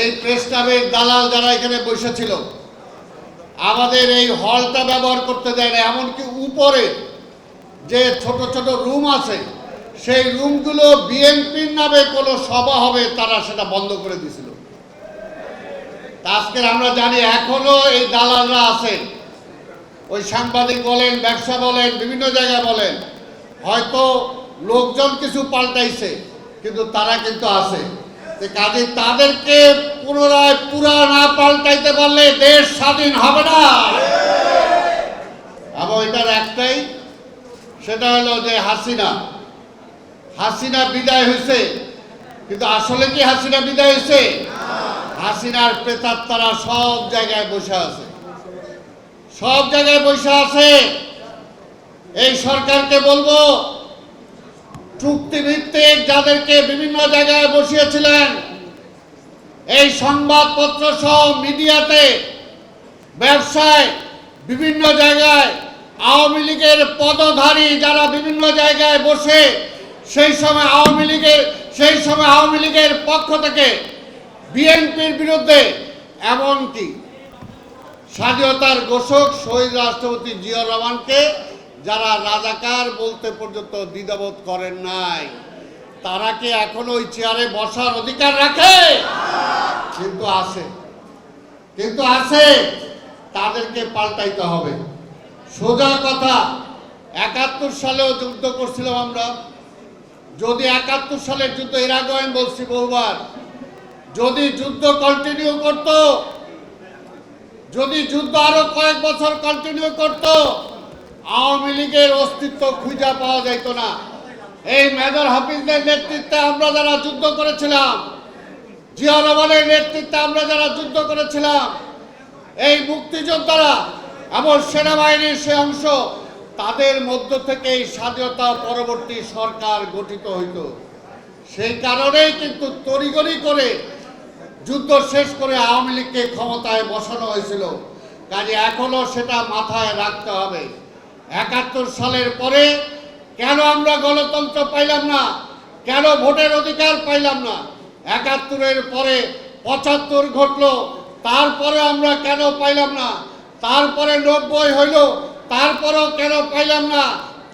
এই প্রেস ক্লাবের দালাল যারা এখানে বসেছিল আমাদের এই হলটা ব্যবহার করতে দেয় না, এমনকি উপরে যে ছোট ছোট রুম আছে, সেই রুমগুলো বিএনপির নামে কোনো সভা হবে, তারা সেটা বন্ধ করে দিয়েছিল। তা আজকে আমরা জানি এখনও এই দালালরা আছেন। ওই সাংবাদিক বলেন, ব্যবসা বলেন, বিভিন্ন জায়গায় বলেন, হয়তো লোকজন কিছু পাল্টাইছে, কিন্তু তারা কিন্তু আছে। কাজে তাদেরকে পুনরায় পুরা না পাল্টাইতে পারলে দেশ স্বাধীন হবে না। এবং এটার একটাই, সেটা হলো যে হাসিনা। হাসিনা বিদায় হয়েছে, কিন্তু আসলে কি হাসিনা বিদায় হয়েছে? হাসিনার প্রেতাত্মারা সব জায়গায় বসে আছে। সব জায়গায় বসে আছে। এই সরকারকে বলব চুক্তিভিত্তিক যাদেরকে বিভিন্ন জায়গায় বসিয়েছিলেন, এই সংবাদপত্র সহ মিডিয়াতে ব্যবসায় বিভিন্ন জায়গায় আওয়ামী লীগের পদধারী যারা বিভিন্ন জায়গায় বসে সেই সময় আওয়ামী লীগের, সেই সময় আওয়ামী লীগের পক্ষ থেকে বিএনপির বিরুদ্ধে এমনকি স্বাধীনতার ঘোষক শহীদ রাষ্ট্রপতি জিয়া রহমানকে যারা রাজাকার বলতে পর্যন্ত দ্বিধাবোধ করেন নাই, তারা কি এখন ওই চেয়ারে বসার অধিকার রাখে? কিন্তু আছে। কিন্তু আছে। তাদেরকে পাল্টাইতে হবে। সোজা কথা, একাত্তর সালেও যুদ্ধ করছিলাম আমরা। যদি একাত্তর সালের যুদ্ধ, এর আগেও আমি বলছি বহুবার, যদি যুদ্ধ কন্টিনিউ করতো, যদি যুদ্ধ আরও কয়েক বছর কন্টিনিউ করত আওয়ামী লীগের অস্তিত্ব খুঁজে পাওয়া যাইত না। এই মেজর হাফিজদের নেতৃত্বে আমরা যারা যুদ্ধ করেছিলাম জিয়া রহমানের নেতৃত্বে আমরা যারা যুদ্ধ করেছিলাম, এই মুক্তিযোদ্ধারা এবং সেনাবাহিনীর সে অংশ, তাদের মধ্য থেকে এই স্বাধীনতা পরবর্তী সরকার গঠিত হইত। সেই কারণেই কিন্তু তড়িগড়ি করে যুদ্ধ শেষ করে আওয়ামী লীগকে ক্ষমতায় বসানো হয়েছিল। কাজে এখনও সেটা মাথায় রাখতে হবে। একাত্তর সালের পরে কেন আমরা গণতন্ত্র পাইলাম না? কেন ভোটের অধিকার পাইলাম না? একাত্তরের পরে পঁচাত্তর ঘটলো, তারপরে আমরা কেন পাইলাম না? তারপরে নব্বই হইল, তারপরেও কেন পাইলাম না?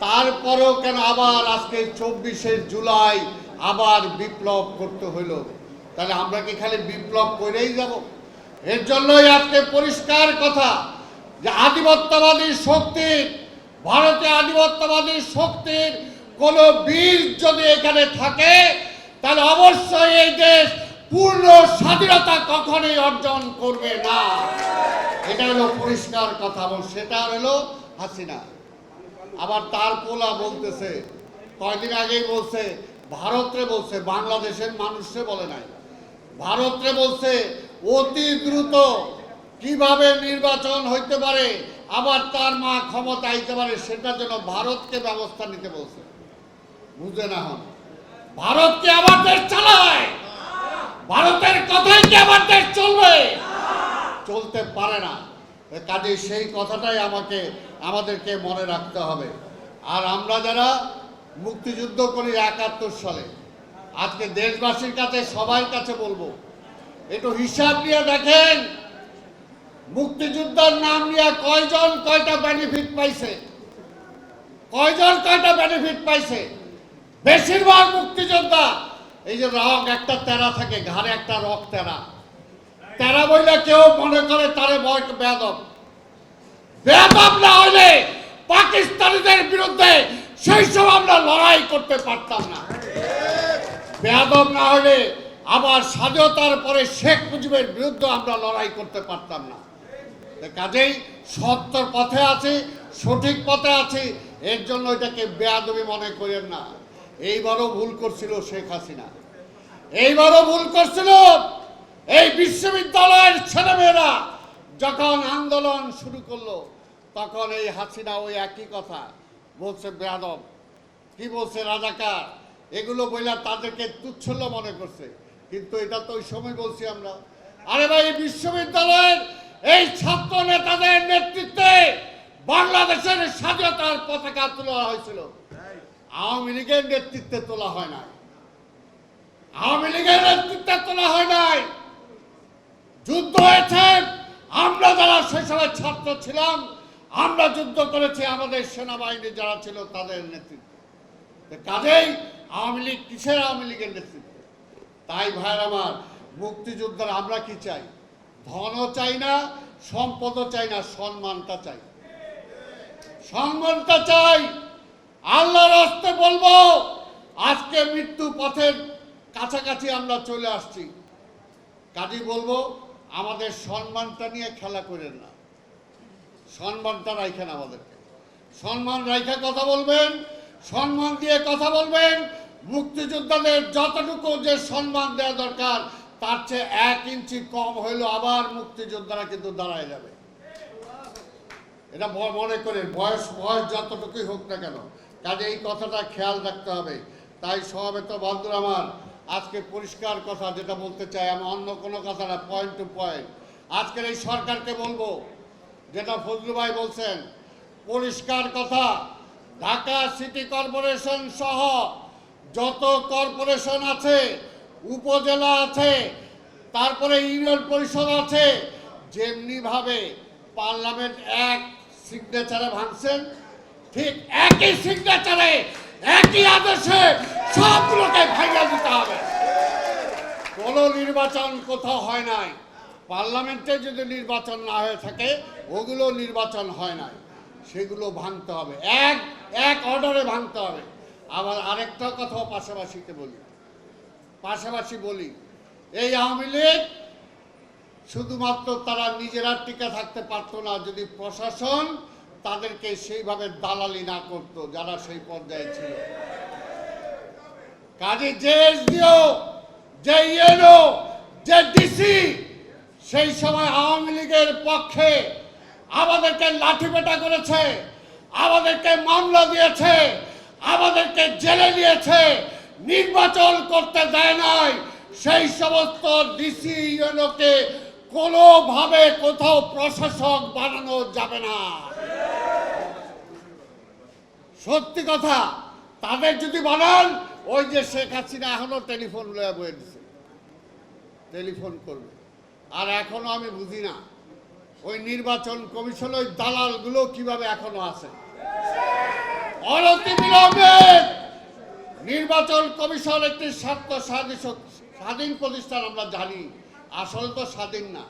তারপরেও কেন আবার আজকে চব্বিশে জুলাই আবার বিপ্লব করতে হইল? তাহলে আমরা কি খালি বিপ্লব করেই যাব? এর জন্যই আজকে পরিষ্কার কথা যে আধিপত্যবাদী শক্তির ভারতে আধিপত্যবাদী শক্তির কোন বীজ যদি এখানে থাকে, তাহলে অবশ্যই এই দেশ পূর্ণ স্বাধীনতা কখনোই অর্জন করবে না। এটা হলো পরিষ্কার কথা এবং সেটা হলো হাসিনা। আবার তার পোলা বলতেছে, কয়দিন আগেই বলছে ভারতরে বলছে, বাংলাদেশের মানুষে বলে নাই। ভারতরে বলছে, অতি দ্রুত কীভাবে নির্বাচন হইতে পারে আবার তার মা ক্ষমতা আইতে পারে, সেটার জন্য ভারতকে ব্যবস্থা নিতে বলছে। বুঝে না হন। ভারতকে আবার দেশ চালায়। ভারতের কথাই কি আবার দেশ চলবে? চলতে পারে না। কাজে সেই কথাটাই আমাকে, আমাদেরকে মনে রাখতে হবে। আর আমরা যারা মুক্তিযুদ্ধ করি একাত্তর সালে, আজকে দেশবাসীর কাছে, সবার কাছে বলব, একটু হিসাব নিয়ে দেখেন মুক্তিযুদ্ধের নাম নিয়ে কয়জন কয়টা বেনিফিট পাইছে? কয়জন কয়টা বেনিফিট পাইছে? বেশিরভাগ মুক্তিযোদ্ধা, এই যে রক, একটা তেরা থাকে, ঘাড়ে একটা রক তেরা। তেরা বইলে কেউ মনে করে তারে বয় বেদব বেদব না হইলে পাকিস্তানিদের বিরুদ্ধে সেই সব আমরা লড়াই করতে পারতাম না। বেয়াদব না হলে আবার স্বাধীনতার পরে শেখ মুজিবের বিরুদ্ধে আমরা লড়াই করতে পারতাম না। কাজেই সত্যর পথে আছি, সঠিক পথে আছি, এর জন্য এটাকে বেয়াদবি মনে করেন না। এইবারও ভুল করছিল শেখ হাসিনা। এইবারও ভুল করছিল এই বিশ্ববিদ্যালয়ের ছেলেমেয়েরা। যখন আন্দোলন শুরু করল, তখন এই হাসিনা ওই একই কথা বলছে, বেয়াদব। কি বলছে, রাজাকার? এগুলো বইলা তাদেরকে তুচ্ছল্য মনে করছে। কিন্তু এটা তো ওই সময় বলছি আমরা। আরে ভাই বিশ্ববিদ্যালয়ের এই ছাত্র নেতাদের নেতৃত্বে বাংলাদেশের স্বাধীনতার পতাকা তোলা হয়েছিল। আওয়ামী লীগের নেতৃত্বে তোলা হয় না আওয়ামী লীগের নেতৃত্বে তোলা হয় নাই। যুদ্ধ হয়েছে, আমরা যারা সে সময় ছাত্র ছিলাম, আমরা যুদ্ধ করেছি আমাদের সেনাবাহিনী যারা ছিল তাদের নেতৃত্বে। কাজেই আওয়ামী লীগ কিসের আওয়ামী লীগের নেতৃত্বে? তাই ভাইয়ের আমার, মুক্তিযোদ্ধারা আমরা কি চাই? ধনও চাই না, সম্পদও চাই না, সম্মানটা চাই। সম্মানটা চাই। আল্লাহর হস্তে বলব, আজকে মৃত্যু পথের কাছাকাছি আমরা চলে আসছি। কাজী বলব, আমাদের সম্মানটা নিয়ে খেলা করেন না। সম্মানটা রাখেন আমাদেরকে। সম্মান রাখে কথা বলবেন, সম্মান দিয়ে কথা বলবেন, মুক্তিযোদ্ধাদের যতটুকু যে সম্মান দেওয়া দরকার তার চেয়ে এক ইঞ্চি কম হইলেও আবার মুক্তিযোদ্ধারা কিন্তু দাঁড়ায় যাবে। এটা মনে করে বয়স বয়স যতটুকুই হোক না কেন। কাজে এই কথাটা খেয়াল রাখতে হবে। তাই সমাবেত বন্ধুরা আমার, আজকে পরিষ্কার কথা যেটা বলতে চাই, আমি অন্য কোনো কথা না পয়েন্ট টু পয়েন্ট আজকের এই সরকারকে বলব, যেটা ফজলু ভাই বলছেন, পরিষ্কার কথা, ঢাকা সিটি কর্পোরেশন সহ যত কর্পোরেশন আছে উপজেলা আছে, তারপরে ইউনিয়ন পরিষদ আছে, যেমনিভাবে পার্লামেন্ট এক সিগনেচারে ভাঙছেন, ঠিক একই সিগনেচারে, একই আদেশে সবগুলোকে ভাঙা দিতে হবে। কোনো নির্বাচন কোথাও হয় নাই। পার্লামেন্টে যদি নির্বাচন না হয়ে থাকে, ওগুলো নির্বাচন হয় নাই। সেগুলো ভাঙতে হবে। এক এক অর্ডারে ভাঙতে হবে। আবার আরেকটা কথাও পাশাপাশিতে বলি। পাশাপাশি বলি, এই আওয়ামী লীগ শুধুমাত্র তারা নিজেরা টিকে থাকতে পারতো না, যদি প্রশাসন তাদেরকে সেইভাবে দালালি না করত, যারা সেই পর্যায়ে ছিল। কাজে যে এসডিও, যে ইয়েলো যে ডিসি, সেই সময় আওয়ামী লীগের পক্ষে আমাদেরকে লাঠিপেটা করেছে, আমাদেরকে মামলা দিয়েছে, আমাদেরকে জেলে নিয়েছে নির্বাচন করতে দেয় নাই, সেই সমস্ত ডিসি ইউনোকে কোনোভাবে কোথাও প্রশাসক বানানো যাবে না। সত্যি কথা, তাদের যদি বানান, ওই যে শেখ হাসিনা এখনও টেলিফোন লয়ে বয়ে দিছে। টেলিফোন করবে। আর এখনও আমি বুঝি না, ওই নির্বাচন কমিশন ওই দালালগুলো কীভাবে এখনও আছে। অনতি বিলম্বে নির্বাচন কমিশন একটি স্বার্থ স্বাধীন স্বাধীন প্রতিষ্ঠান আমরা জানি। আসলে তো স্বাধীন না।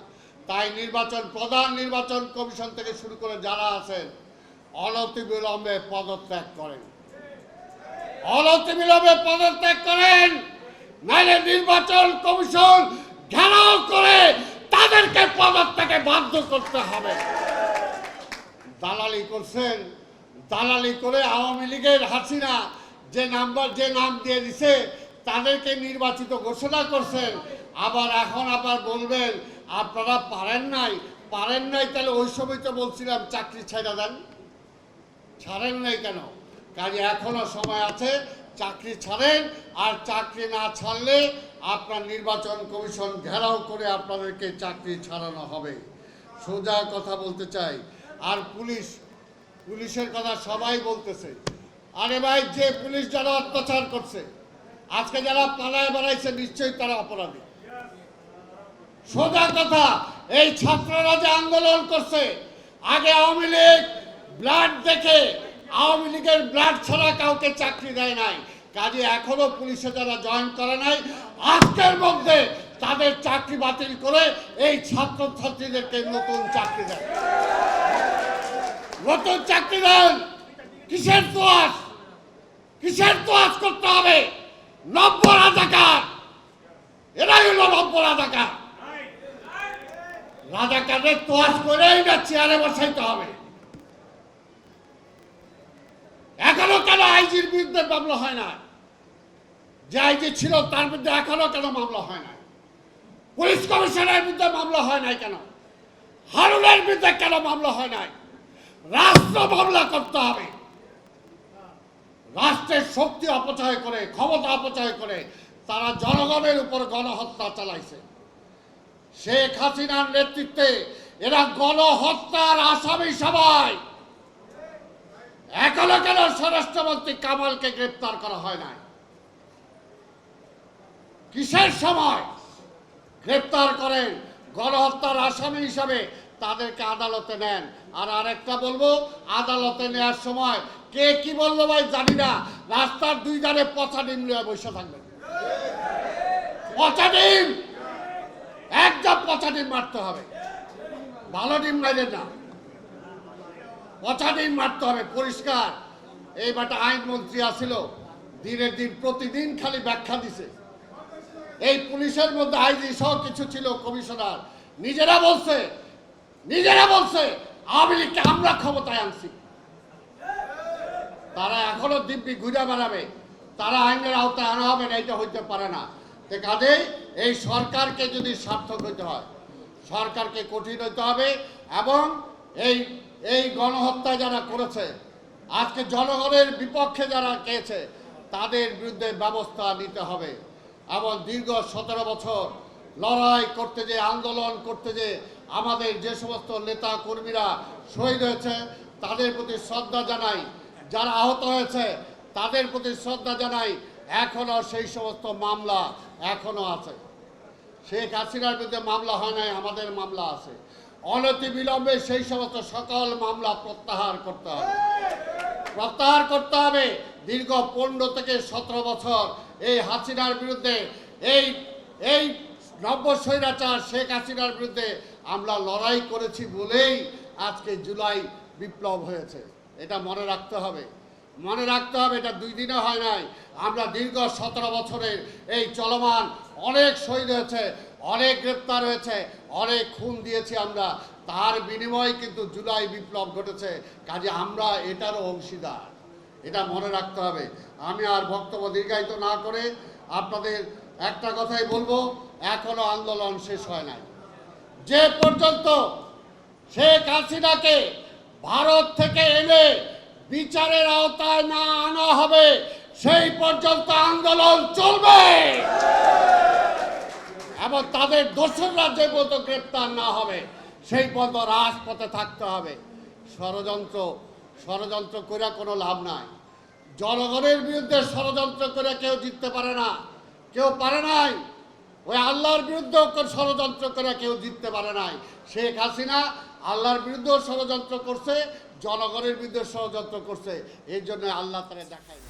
তাই নির্বাচন, প্রধান নির্বাচন কমিশন থেকে শুরু করে যারা আছেন, অনতি বিলম্বে পদত্যাগ করেন। অনতি বিলম্বে পদত্যাগ করেন, নাইলে নির্বাচন কমিশন ঘেরাও করে তাদেরকে পদত্যাগে বাধ্য করতে হবে। দালালি করছেন, দালালি করে আওয়ামী লীগের হাসিনা যে নাম্বার, যে নাম দিয়ে দিছে, তাদেরকে নির্বাচিত ঘোষণা করছেন। আবার এখন আবার বলবেন, আপনারা পারেন নাই। পারেন নাই, তাহলে ওই সময় তো বলছিলাম চাকরি ছেড়ে দেন। ছাড়েন নাই কেন? কাজে এখনও সময় আছে, চাকরি ছাড়েন, আর চাকরি না ছাড়লে আপনার নির্বাচন কমিশন ঘেরাও করে আপনাদেরকে চাকরি ছাড়ানো হবে। সোজা কথা বলতে চাই। আর পুলিশ, পুলিশের কথা সবাই বলতেছে। আরে ভাই যে পুলিশ যারা অত্যাচার করছে, আজকে যারা পালায় বেড়াইছে, নিশ্চয়ই তারা অপরাধী। সোজা কথা, এই ছাত্ররা যে আন্দোলন করছে, আগে আওয়ামী লীগ ব্লাড দেখে, আওয়ামী লীগের ব্লাড ছাড়া কাউকে চাকরি দেয় নাই। কাজে এখনও পুলিশে যারা জয়েন করে নাই, আজকের মধ্যে তাদের চাকরি বাতিল করে এই ছাত্র ছাত্রীদেরকে নতুন চাকরি দেয় নতুন চাকরি দেন, কিসের তোয়াজ কিসের তোয়াজ করতে হবে। নব্য রাজাকার। এরাই হলো নব্য রাজাকার। রাজাকারদের তোয়াজ করেই না, চেয়ারে বসাইতে হবে। এখনও কেন আইজির বিরুদ্ধে মামলা হয় না? যে আইজি ছিল, তার বিরুদ্ধে এখনও কেন মামলা হয় না? পুলিশ কমিশনের বিরুদ্ধে মামলা হয় নাই কেন? হারুনের বিরুদ্ধে কেন মামলা হয় নাই? রাষ্ট্র মামলা করতে হবে। রাষ্ট্রের শক্তি অপচয় করে, ক্ষমতা অপচয় করে, তারা জনগণের উপর গণহত্যা চালাইছে। শেখ হাসিনার নেতৃত্বে এরা গণহত্যার আসামি সবাই। এখনও কেন স্বরাষ্ট্রমন্ত্রী কামালকে গ্রেপ্তার করা হয় নাই? কিসের সময় গ্রেপ্তার করেন? গণহত্যার আসামি হিসাবে তাদেরকে আদালতে নেন। আর আরেকটা বলব, আদালতে নেওয়ার সময় কে কি বলল ভাই জানি না। রাস্তার দুই ধারে পচা ডিম নিয়ে বসে থাকবেন পচা ডিম! একদম পচা ডিম মারতে হবে। ভালো ডিম মাইলেন না। পচা ডিম মারতে হবে, পরিষ্কার। এই বাটা আইনমন্ত্রী আসিল, দিনের দিন প্রতিদিন খালি ব্যাখ্যা দিছে। এই পুলিশের মধ্যে আইজি সহ কিছু ছিল কমিশনার। নিজেরা বলছে নিজেরা বলছে, আওয়ামী লীগকে আমরা ক্ষমতায় আনছি। তারা এখনও দিব্যি ঘুরে বেড়াবে। তারা আইনের আওতায় আনা হবে না, এটা হইতে পারে না। তো কাজেই এই সরকারকে যদি সার্থক হইতে হয়, সরকারকে কঠিন হইতে হবে এবং এই এই গণহত্যা যারা করেছে, আজকে জনগণের বিপক্ষে যারা গেছে, তাদের বিরুদ্ধে ব্যবস্থা নিতে হবে এবং দীর্ঘ সতেরো বছর লড়াই করতে যে, আন্দোলন করতে যে, আমাদের যে সমস্ত নেতা কর্মীরা শহীদ হয়েছে, তাদের প্রতি শ্রদ্ধা জানাই। যারা আহত হয়েছে, তাদের প্রতি শ্রদ্ধা জানাই, এখনও সেই সমস্ত মামলা এখনও আছে। শেখ হাসিনার বিরুদ্ধে মামলা হয় নাই, আমাদের মামলা আছে। অনতি বিলম্বে সেই সমস্ত সকল মামলা প্রত্যাহার করতে হবে। প্রত্যাহার করতে হবে দীর্ঘ পনেরো থেকে সতেরো বছর এই হাসিনার বিরুদ্ধে। এই এই নব্য স্বৈরাচার শেখ হাসিনার বিরুদ্ধে আমরা লড়াই করেছি বলেই আজকে জুলাই বিপ্লব হয়েছে। এটা মনে রাখতে হবে। মনে রাখতে হবে, এটা দুই দিনে হয় নাই। আমরা দীর্ঘ সতেরো বছরের এই চলমান অনেক শহীদ হয়েছে, অনেক গ্রেপ্তার হয়েছে, অনেক খুন দিয়েছি আমরা। তার বিনিময়ে কিন্তু জুলাই বিপ্লব ঘটেছে। কাজে আমরা এটারও অংশীদার। এটা মনে রাখতে হবে। আমি আর বক্তব্য দীর্ঘায়িত না করে আপনাদের একটা কথাই বলব, এখনও আন্দোলন শেষ হয় নাই। যে পর্যন্ত শেখ হাসিনাকে ভারত থেকে এনে বিচারের আওতায় না আনা হবে, সেই পর্যন্ত আন্দোলন চলবে। এবং তাদের দোসররা যে মতো গ্রেপ্তার না হবে, সেই পর্যন্ত রাজপথে থাকতে হবে। ষড়যন্ত্র ষড়যন্ত্র করে কোনো লাভ নাই। জনগণের বিরুদ্ধে ষড়যন্ত্র করে কেউ জিততে পারে না, কেউ পারে নাই। ওই আল্লাহর বিরুদ্ধেও কেউ ষড়যন্ত্র করে কেউ জিততে পারে নাই। শেখ হাসিনা আল্লাহর বিরুদ্ধেও ষড়যন্ত্র করছে জনগণের বিরুদ্ধে ষড়যন্ত্র করছে। এই জন্য আল্লাহ তারা দেখায়